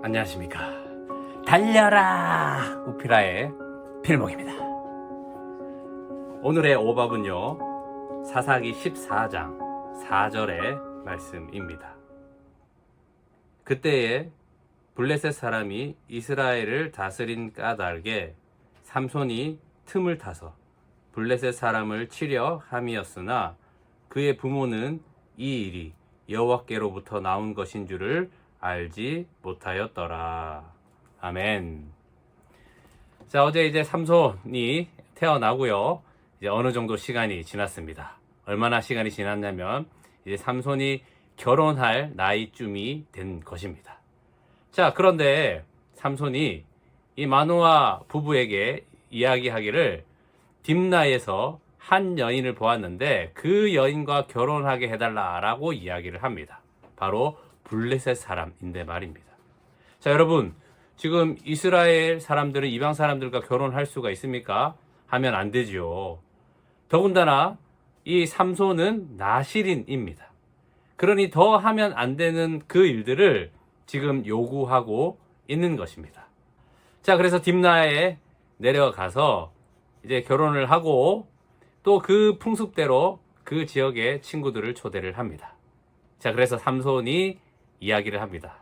안녕하십니까. 달려라! 우피라의 필목입니다. 오늘의 오밥은요, 사사기 14장 4절의 말씀입니다. 그때에 블레셋 사람이 이스라엘을 다스린 까닭에 삼손이 틈을 타서 블레셋 사람을 치려 함이었으나 그의 부모는 이 일이 여호와께로부터 나온 것인 줄을 알지 못하였더라. 아멘. 자, 어제 이제 삼손이 태어나고요. 이제 어느 정도 시간이 지났습니다. 얼마나 시간이 지났냐면 이제 삼손이 결혼할 나이쯤이 된 것입니다. 자, 그런데 삼손이 이 마노아 부부에게 이야기하기를 딥나에서 한 여인을 보았는데 그 여인과 결혼하게 해달라라고 이야기를 합니다. 바로 블레셋 사람인데 말입니다. 자, 여러분, 지금 이스라엘 사람들은 이방 사람들과 결혼할 수가 있습니까? 하면 안 되지요. 더군다나 이 삼손은 나시린입니다. 그러니 더 하면 안 되는 그 일들을 지금 요구하고 있는 것입니다. 자, 그래서 딥나에 내려가서 이제 결혼을 하고 또 그 풍습대로 그 지역의 친구들을 초대를 합니다. 자, 그래서 삼손이 이야기를 합니다.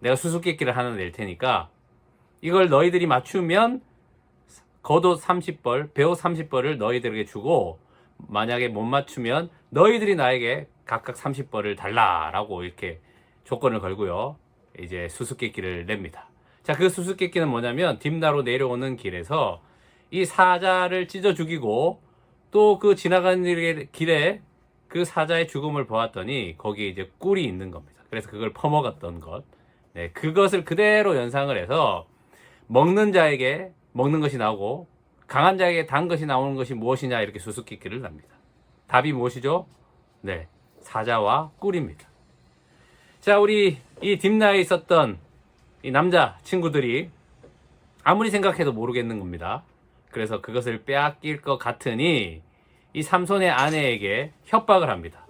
내가 수수께끼를 하나 낼 테니까 이걸 너희들이 맞추면 겉옷 30벌, 배옷 30벌을 너희들에게 주고 만약에 못 맞추면 너희들이 나에게 각각 30벌을 달라라고 이렇게 조건을 걸고요. 이제 수수께끼를 냅니다. 자, 그 수수께끼는 뭐냐면 딥나로 내려오는 길에서 이 사자를 찢어 죽이고 또 그 지나가는 길에- 그 사자의 죽음을 보았더니 거기에 이제 꿀이 있는 겁니다. 그래서 그걸 퍼먹었던 것. 네, 그것을 그대로 연상을 해서 먹는 자에게 먹는 것이 나오고 강한 자에게 단 것이 나오는 것이 무엇이냐 이렇게 수수께끼를 납니다. 답이 무엇이죠? 네, 사자와 꿀입니다. 자, 우리 이 딥나에 있었던 이 남자 친구들이 아무리 생각해도 모르겠는 겁니다. 그래서 그것을 빼앗길 것 같으니 이 삼손의 아내에게 협박을 합니다.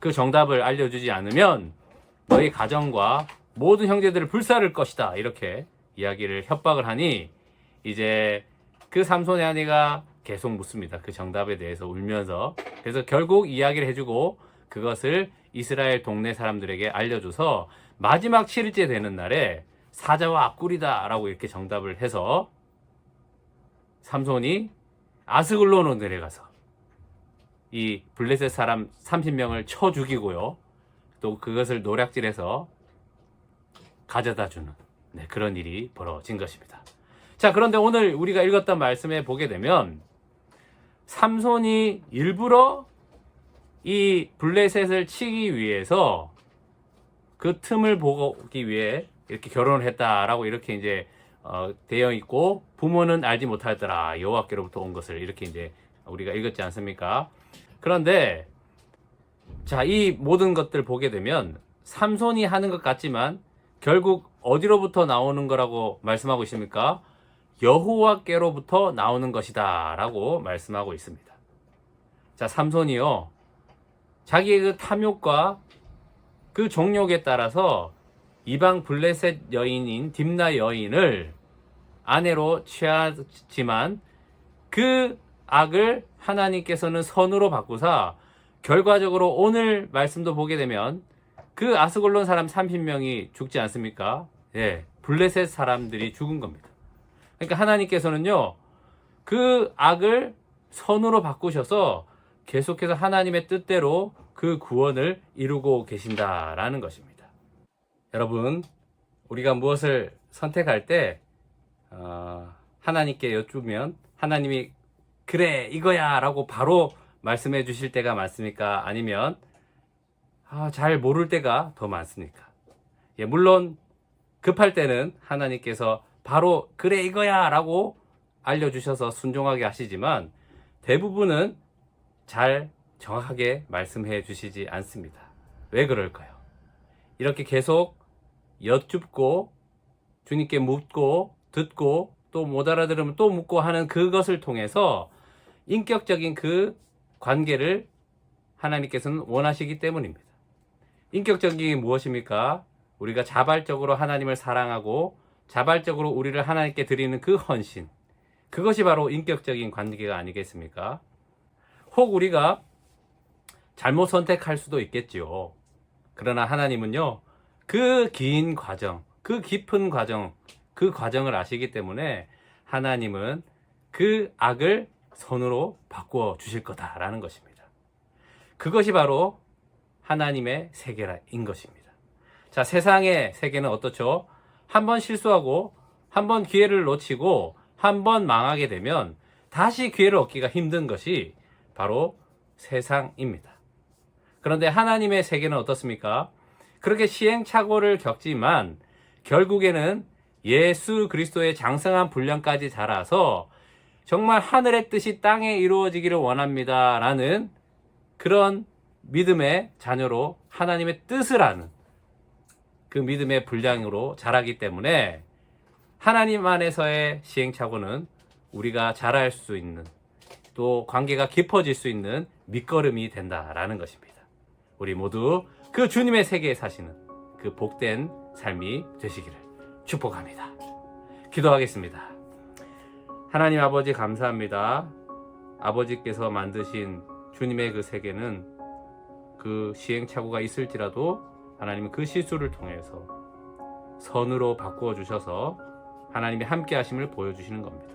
그 정답을 알려주지 않으면 너희 가정과 모든 형제들을 불사를 것이다. 이렇게 이야기를 협박을 하니 이제 그 삼손의 아내가 계속 묻습니다. 그 정답에 대해서 울면서. 그래서 결국 이야기를 해주고 그것을 이스라엘 동네 사람들에게 알려줘서 마지막 7일째 되는 날에 사자와 꿀이다라고 이렇게 정답을 해서 삼손이 아스글론으로 내려가서 이 블레셋 사람 30명을 쳐 죽이고요. 또 그것을 노략질해서 가져다 주는 네, 그런 일이 벌어진 것입니다. 자, 그런데 오늘 우리가 읽었던 말씀에 보게 되면 삼손이 일부러 이 블레셋을 치기 위해서 그 틈을 보기 위해 이렇게 결혼을 했다라고 이렇게 이제 어, 되어 있고 부모는 알지 못하였더라 여호와께로부터 온 것을 이렇게 이제 우리가 읽었지 않습니까? 그런데 자, 이 모든 것들 보게 되면 삼손이 하는 것 같지만 결국 어디로부터 나오는 거라고 말씀하고 있습니까? 여호와께로부터 나오는 것이다라고 말씀하고 있습니다. 자, 삼손이요. 자기의 그 탐욕과 그 종욕에 따라서 이방 블레셋 여인인 딥나 여인을 아내로 취하지만 그 악을 하나님께서는 선으로 바꾸사 결과적으로 오늘 말씀도 보게 되면 그 아스골론 사람 30명이 죽지 않습니까? 예. 블레셋 사람들이 죽은 겁니다. 그러니까 하나님께서는요. 그 악을 선으로 바꾸셔서 계속해서 하나님의 뜻대로 그 구원을 이루고 계신다라는 것입니다. 여러분, 우리가 무엇을 선택할 때 어, 하나님께 여쭈면 하나님이 그래 이거야라고 바로 말씀해 주실 때가 많습니까? 아니면 아, 잘 모를 때가 더 많습니까? 예, 물론 급할 때는 하나님께서 바로 그래 이거야 라고 알려주셔서 순종하게 하시지만 대부분은 잘 정확하게 말씀해 주시지 않습니다. 왜 그럴까요? 이렇게 계속 여쭙고 주님께 묻고 듣고 또 못 알아들으면 또 묻고 하는 그것을 통해서 인격적인 그 관계를 하나님께서는 원하시기 때문입니다. 인격적인 게 무엇입니까? 우리가 자발적으로 하나님을 사랑하고 자발적으로 우리를 하나님께 드리는 그 헌신. 그것이 바로 인격적인 관계가 아니겠습니까? 혹 우리가 잘못 선택할 수도 있겠지요. 그러나 하나님은요, 그 긴 과정, 그 깊은 과정, 그 과정을 아시기 때문에 하나님은 그 악을 선으로 바꾸어 주실 거다라는 것입니다. 그것이 바로 하나님의 세계인 것입니다. 자, 세상의 세계는 어떻죠? 한 번 실수하고, 한 번 기회를 놓치고, 한 번 망하게 되면 다시 기회를 얻기가 힘든 것이 바로 세상입니다. 그런데 하나님의 세계는 어떻습니까? 그렇게 시행착오를 겪지만 결국에는 예수 그리스도의 장성한 분량까지 자라서 정말 하늘의 뜻이 땅에 이루어지기를 원합니다. 라는 그런 믿음의 자녀로 하나님의 뜻을 아는 그 믿음의 분량으로 자라기 때문에 하나님 안에서의 시행착오는 우리가 자랄 수 있는 또 관계가 깊어질 수 있는 밑거름이 된다라는 것입니다. 우리 모두 그 주님의 세계에 사시는 그 복된 삶이 되시기를 축복합니다. 기도하겠습니다. 하나님 아버지 감사합니다. 아버지께서 만드신 주님의 그 세계는 그 시행착오가 있을지라도 하나님은 그 실수를 통해서 선으로 바꾸어 주셔서 하나님의 함께 하심을 보여주시는 겁니다.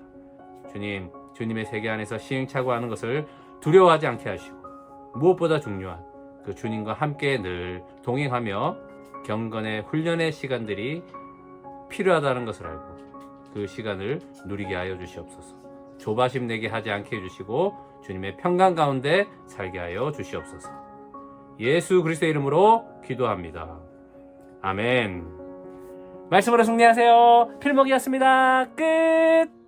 주님, 주님의 세계 안에서 시행착오하는 것을 두려워하지 않게 하시고 무엇보다 중요한 그 주님과 함께 늘 동행하며 경건의 훈련의 시간들이 필요하다는 것을 알고 그 시간을 누리게 하여 주시옵소서. 조바심 내게 하지 않게 해주시고 주님의 평강 가운데 살게 하여 주시옵소서. 예수 그리스도의 이름으로 기도합니다. 아멘. 말씀으로 승리하세요. 필목이었습니다. 끝.